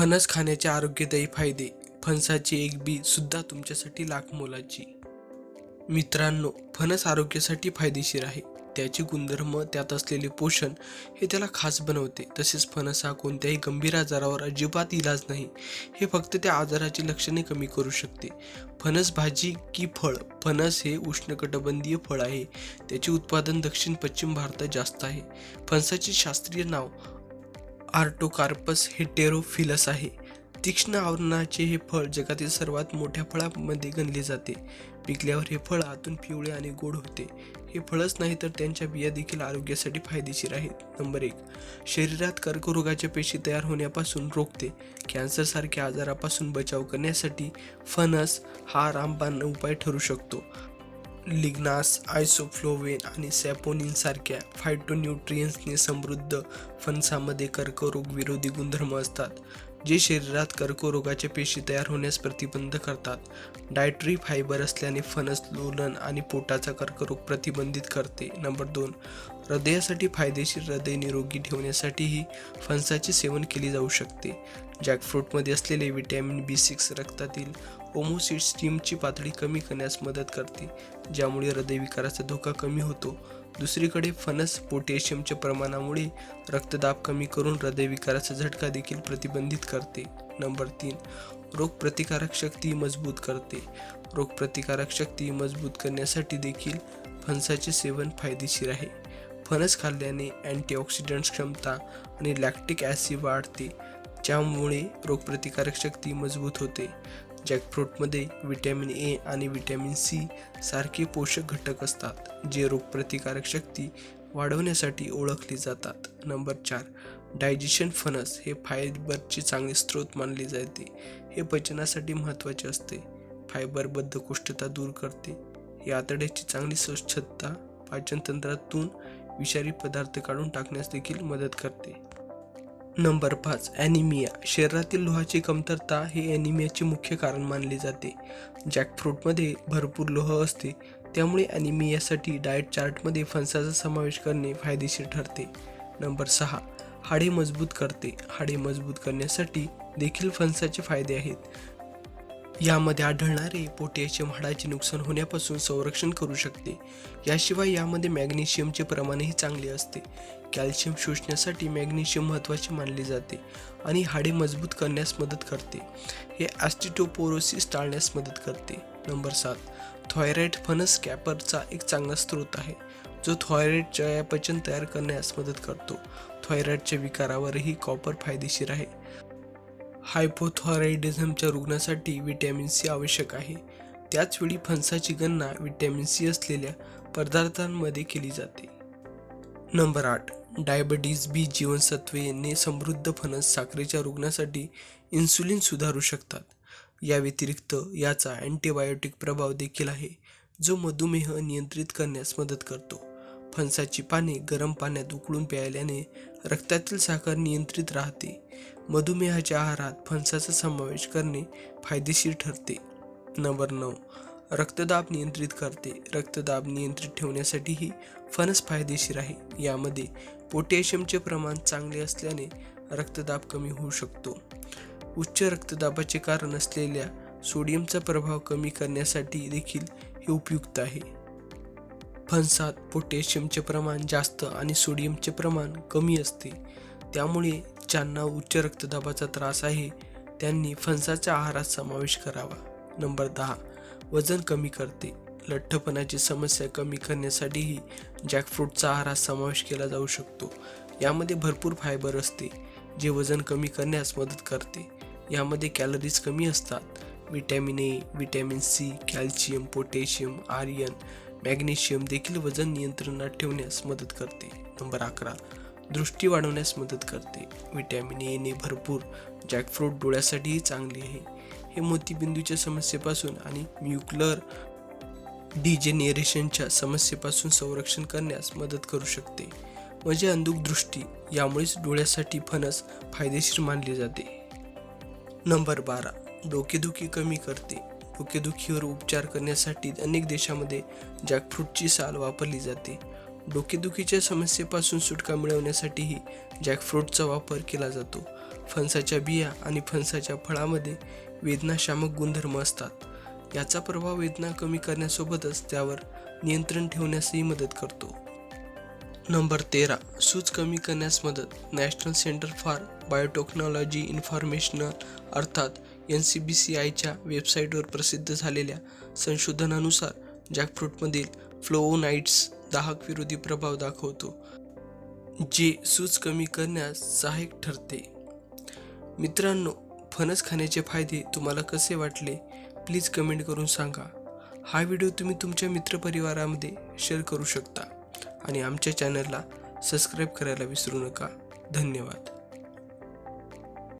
फणस खाण्याचे आरोग्यदायी फायदे. फणसाची एक बी सुद्धा तुमच्यासाठी लाख मोलाची. मित्रांनो फणस आरोग्यासाठी फायदेशीर आहे. त्याचे गुणधर्म त्यात असलेले पोषण हे त्याला खास बनवते. तसेच फणस हा कोणत्याही गंभीर आजारावर अजिबात इलाज नाही. हे फक्त त्या आजाराची लक्षणे कमी करू शकते. फणस भाजी की फळ? फणस हे उष्णकटिबंधीय फळ आहे. त्याचे उत्पादन दक्षिण पश्चिम भारतात जास्त आहे. फणसाचे शास्त्रीय नाव आर्टोकार्पस हेटेरोफिलस आहे. तीक्ष्ण आवरणाचे हे फळ जगातील सर्वात मोठ्या फळामध्ये गणले जाते. पिकल्यावर हे फळ आतून पिवळे आणि गोड होते. हे फळच नाही तर त्यांच्या बिया देखील आरोग्यासाठी फायदेशीर आहेत. नंबर एक शरीरात कर्करोगाच्या पेशी तयार होण्यापासून रोखते. कॅन्सरसारख्या आजारापासून बचाव करण्यासाठी फणस हा रामबाण उपाय ठरू शकतो. लिग्नास आयसोफ्लोवेन आणि सॅपोनिन सारख्या फायटोन्यूट्रियन्सने समृद्ध फणसामध्ये कर्करोग विरोधी गुणधर्म असतात जे शरीरात कर्करोगाच्या पेशी तयार होण्यास प्रतिबंध करतात. डायटरी फायबर असल्याने फणस लोलन आणि पोटाचा कर्करोग प्रतिबंधित करते. नंबर दोन हृदयासाठी फायदेशीर हृदय निरोगी ठेवण्यासाठीही फणसाचे सेवन केले जाऊ शकते. जॅकफ्रूटमध्ये असलेले व्हिटॅमिन बी सिक्स रक्तातील ओमोसिड स्टीमची पातळी कमी करण्यास मदत करते ज्यामुळे हृदयविकाराचा धोका कमी होतो. दुसरीकडे फणस पोटॅशियमच्या प्रमाणामुळे रक्तदाब कमी करून हृदयविकाराचा झटका देखील प्रतिबंधित करते. नंबर तीन रोगप्रतिकारक शक्ती मजबूत करते. रोगप्रतिकारक शक्ती मजबूत करण्यासाठी देखील फणसाचे सेवन फायदेशीर आहे. फणस खाल्ल्याने अँटीऑक्सिडंट्स क्षमता आणि लॅक्टिक ॲसिड वाढते. ज्यामुळे रोगप्रतिकारक शक्ती मजबूत होते. जॅकफ्रूटमध्ये व्हिटॅमिन ए आणि व्हिटॅमिन सी सारखे पोषक घटक असतात जे रोगप्रतिकारक शक्ती वाढवण्यासाठी ओळखले जातात. नंबर चार डायजेशन फणस हे फायबरचे चांगले स्रोत मानले जाते. हे पचनासाठी महत्त्वाचे असते. फायबर बद्धकोष्ठता दूर करते. हे आतड्याची चांगली स्वच्छता पाचनतंत्रातून विषारी पदार्थ काढून टाकण्यास देखील मदत करते. नंबर पाच ॲनिमिया. शरीरातील लोहाची कमतरता हे ॲनिमियाचे मुख्य कारण मानले जाते. जॅकफ्रूटमध्ये भरपूर लोह असते त्यामुळे ॲनिमियासाठी डाएट चार्टमध्ये फणसाचा समावेश करणे फायदेशीर ठरते. नंबर सहा हाडे मजबूत करते. हाडे मजबूत करण्यासाठी देखील फणसाचे फायदे आहेत. यामध्ये आढळणारे पोटॅशियम हाडाचे नुकसान होण्यापासून संरक्षण करू शकते. याशिवाय यामध्ये मॅग्नेशियमचे प्रमाणही चांगले असते. कॅल्शियम शोषण्यासाठी मॅग्नेशियम महत्त्वाचे मानले जाते आणि हाडे मजबूत करण्यास मदत करते. हे ॲस्टिटोपोरोसिस टाळण्यास मदत करते. नंबर सात थायरॉइड फणस कॅपरचा एक चांगला स्रोत आहे जो थॉयरॉईडच्या चयापचन तयार करण्यास मदत करतो. थॉयरॉईडच्या विकारावरही कॉपर फायदेशीर आहे. हायपोथॉरायडिझमच्या रुग्णासाठी व्हिटॅमिन सी आवश्यक आहे. त्याचवेळी फणसाची गणना व्हिटॅमिन सी असलेल्या पदार्थांमध्ये केली जाते. नंबर आठ डायबिटीज बी जीवनसत्वेने समृद्ध फणस साखरेच्या रुग्णासाठी इन्सुलिन सुधारू शकतात. या व्यतिरिक्त याचा अँटीबायोटिक प्रभाव देखील आहे जो मधुमेह नियंत्रित करण्यास मदत करतो. फणसाची पाने गरम पाण्यात उकळून प्यायल्याने रक्तातील साखर नियंत्रित राहते. मधुमेहाच्या आहारात फणसाचा समावेश करणे फायदेशीर ठरते. नंबर नऊ. रक्तदाब नियंत्रित करते. रक्तदाब नियंत्रित ठेवण्यासाठीही फणस फायदेशीर आहे. यामध्ये पोटॅशियमचे प्रमाण चांगले असल्याने रक्तदाब कमी होऊ शकतो. उच्च रक्तदाबाचे कारण असलेल्या सोडियमचा प्रभाव कमी करण्यासाठी देखील हे उपयुक्त आहे. फणसात पोटॅशियमचे प्रमाण जास्त आणि सोडियमचे प्रमाण कमी असते. त्यामुळे ज्यांना उच्च रक्तदाबाचा त्रास आहे त्यांनी फणसाच्या आहारात समावेश करावा. नंबर दहा वजन कमी करते. लठ्ठपणाची समस्या कमी करण्यासाठीही जॅकफ्रूटचा आहारात समावेश केला जाऊ शकतो. यामध्ये भरपूर फायबर असते जे वजन कमी करण्यास मदत करते. यामध्ये कॅलरीज कमी असतात. Vitamin A vitamin C calcium potassium iron magnesium देखील वजन नियंत्रणात ठेवण्यास मदत करते. नंबर अकरा दृष्टी वाढवण्यास मदत करते. विटॅमिन एने भरपूर जॅकफ्रूट डोळ्यासाठीही चांगले आहे. हे मोतीबिंदूच्या समस्येपासून आणि म्युक्लर डिजेनेरेशनच्या समस्येपासून संरक्षण करण्यास मदत करू शकते. म्हणजे अंधुक दृष्टी यामुळेच डोळ्यासाठी फणस फायदेशीर मानले जाते. नंबर बारा. डोकेदुखी कमी करते. डोकेदुखीवर उपचार करण्यासाठी अनेक देशामध्ये जॅकफ्रूटची साल वापरली जाते. डोकेदुखीच्या समस्येपासून सुटका मिळवण्यासाठीही जॅकफ्रूटचा वापर केला जातो. फणसाच्या बिया आणि फणसाच्या फळामध्ये वेदनाशामक गुणधर्म असतात. याचा प्रभाव वेदना कमी करण्यासोबतच त्यावर नियंत्रण ठेवण्यासही मदत करतो. नंबर तेरा. सूज कमी करण्यास मदत. National centre for biotechnology informational अर्थात एन सी बी सी आयच्या वेबसाईटवर प्रसिद्ध झालेल्या संशोधनानुसार जॅकफ्रूटमधील फ्लोओनाइट्स दाहक विरोधी प्रभाव दाखवतो जे सूज कमी करण्यास सहाय्यक ठरते. मित्रांनो फणस खाण्याचे फायदे तुम्हाला कसे वाटले? प्लीज कमेंट करून सांगा. हा व्हिडिओ तुम्ही तुमच्या मित्रपरिवारामध्ये शेअर करू शकता आणि आमच्या चॅनलला सबस्क्राईब करायला विसरू नका. धन्यवाद.